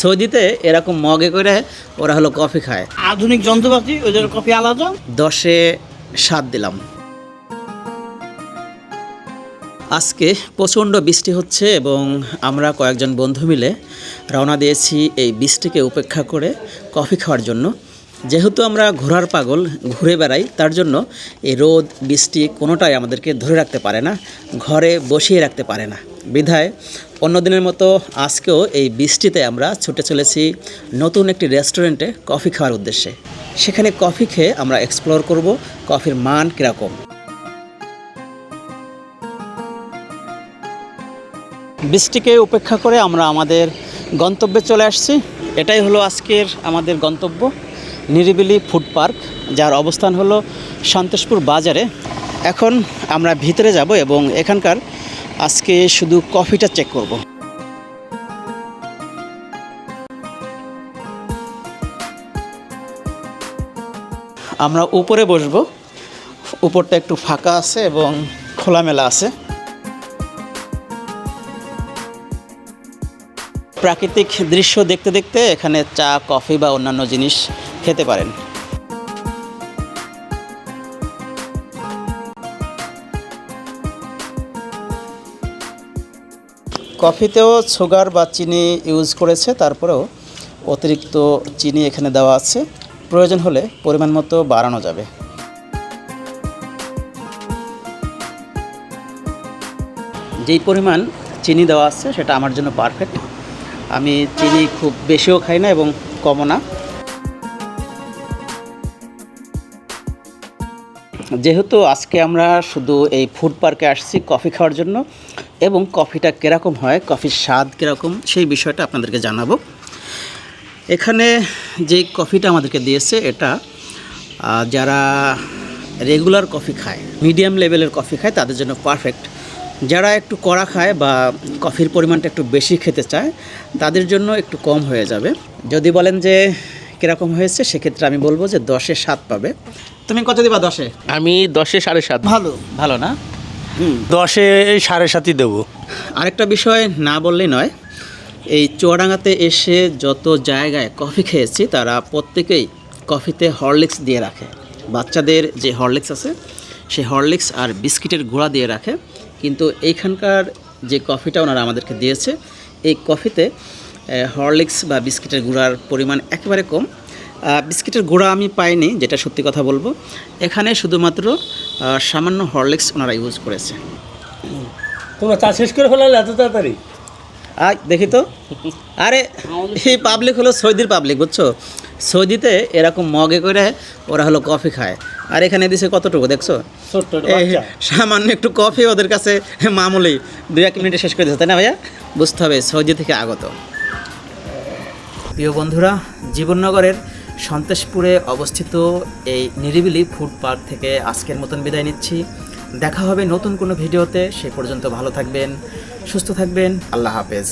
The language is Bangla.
সৌদিতে এরকম মগে করে ওরা হলো কফি খায়। আধুনিক যন্ত্রপাতি ওদের কফি আলাদা? দশে সাত দিলাম। আজকে প্রচণ্ড বৃষ্টি হচ্ছে এবং আমরা কয়েকজন বন্ধু মিলে রওনা দিয়েছি এই বৃষ্টিকে উপেক্ষা করে কফি খাওয়ার জন্য। যেহেতু আমরা ঘোরার পাগল ঘুরে বেড়াই তার জন্য এই রোদ বৃষ্টি কোনোটাই আমাদেরকে ধরে রাখতে পারে না ঘরে বসিয়ে রাখতে পারে না। বিধায় অন্যদিনের মতো আজকেও এই বৃষ্টিতে আমরা ছুটে চলেছি নতুন একটি রেস্টুরেন্টে কফি খাওয়ার উদ্দেশ্যে। সেখানে কফি খেয়ে আমরা এক্সপ্লোর করব কফির মান কীরকম। বৃষ্টিকে উপেক্ষা করে আমরা আমাদের গন্তব্যে চলে আসছি। এটাই হলো আজকের আমাদের গন্তব্য, নিরিবিলি ফুড পার্ক যার অবস্থান হলো সন্তোষপুর বাজারে। এখন আমরা ভিতরে যাব এবং এখানকার আজকে শুধু কফিটা চেক করব। আমরা উপরে বসবো। উপরটা একটু ফাঁকা আছে এবং খোলামেলা আছে। প্রাকৃতিক দৃশ্য দেখতে দেখতে এখানে চা, কফি বা অন্যান্য জিনিস খেতে পারেন। কফিতেও সুগার বা চিনি ইউজ করেছে, তারপরেও অতিরিক্ত চিনি এখানে দেওয়া আছে। প্রয়োজন হলে পরিমাণ মতো বাড়ানো যাবে। যেই পরিমাণ চিনি দেওয়া আছে, সেটা আমার জন্য পারফেক্ট আমি চিনি খুব বেশিও খাই না এবং কমও না। যেহেতু আজকে আমরা শুধু এই ফুড পার্কে আসছি কফি খাওয়ার জন্য, এবং কফিটা কীরকম হয় কফির স্বাদ কীরকম, সেই বিষয়টা আপনাদেরকে জানাব। এখানে যে কফিটা আমাদেরকে দিয়েছে, এটা যারা রেগুলার কফি খায় মিডিয়াম লেভেলের কফি খায়, তাদের জন্য পারফেক্ট যারা একটু কড়া খায় বা কফির পরিমাণটা একটু বেশি খেতে চায়, তাদের জন্য একটু কম হয়ে যাবে। যদি বলেন যে কীরকম হয়েছে সেক্ষেত্রে আমি বলব যে দশে সাত পাবে। তুমি কত দিবা দশে? আমি দশে সাড়ে সাত। ভালো ভালো না? দশে সাড়ে সাতই দেবো। আরেকটা বিষয় না বললেই নয় এই চুয়াডাঙ্গাতে এসে যত জায়গায় কফি খেয়েছি তারা প্রত্যেকেই কফিতে হরলিক্স দিয়ে রাখে। বাচ্চাদের যে হরলিক্স আছে সেই হরলিক্স আর বিস্কিটের গুঁড়া দিয়ে রাখে। কিন্তু এইখানকার যে কফিটা ওনারা আমাদেরকে দিয়েছে এই কফিতে হরলিক্স বা বিস্কিটের গুঁড়ার পরিমাণ একেবারে কম। বিস্কিটের গুঁড়া আমি পাইনি যেটা সত্যি কথা বলব। এখানে শুধুমাত্র সামান্য হরলিক্স ওনারা ইউজ করেছে। তোমরা চা শেষ করে ফেলালে এত তাড়াতাড়ি? আয় দেখি তো। আরে এই পাবলিক হলো সৌদির পাবলিক বুঝছ? সৌদিতে এরকম মগে করে ওরা হলো কফি খায়। আর এখানে দিছে কতটুকু দেখছ? বাচ্চা। সামান্য একটু কফি ওদের কাছে মামুলি দু এক মিনিটে শেষ করে দিচ্ছে তাই না ভাইয়া? বুঝতে হবে সৌদি থেকে আগত। প্রিয় বন্ধুরা, জীবননগরের সন্তোষপুরে অবস্থিত এই নিরিবিলি ফুড পার্ক থেকে আজকের মতন বিদায় নিচ্ছি। দেখা হবে নতুন কোনো ভিডিওতে। সে পর্যন্ত ভালো থাকবেন, সুস্থ থাকবেন। আল্লাহ হাফেজ।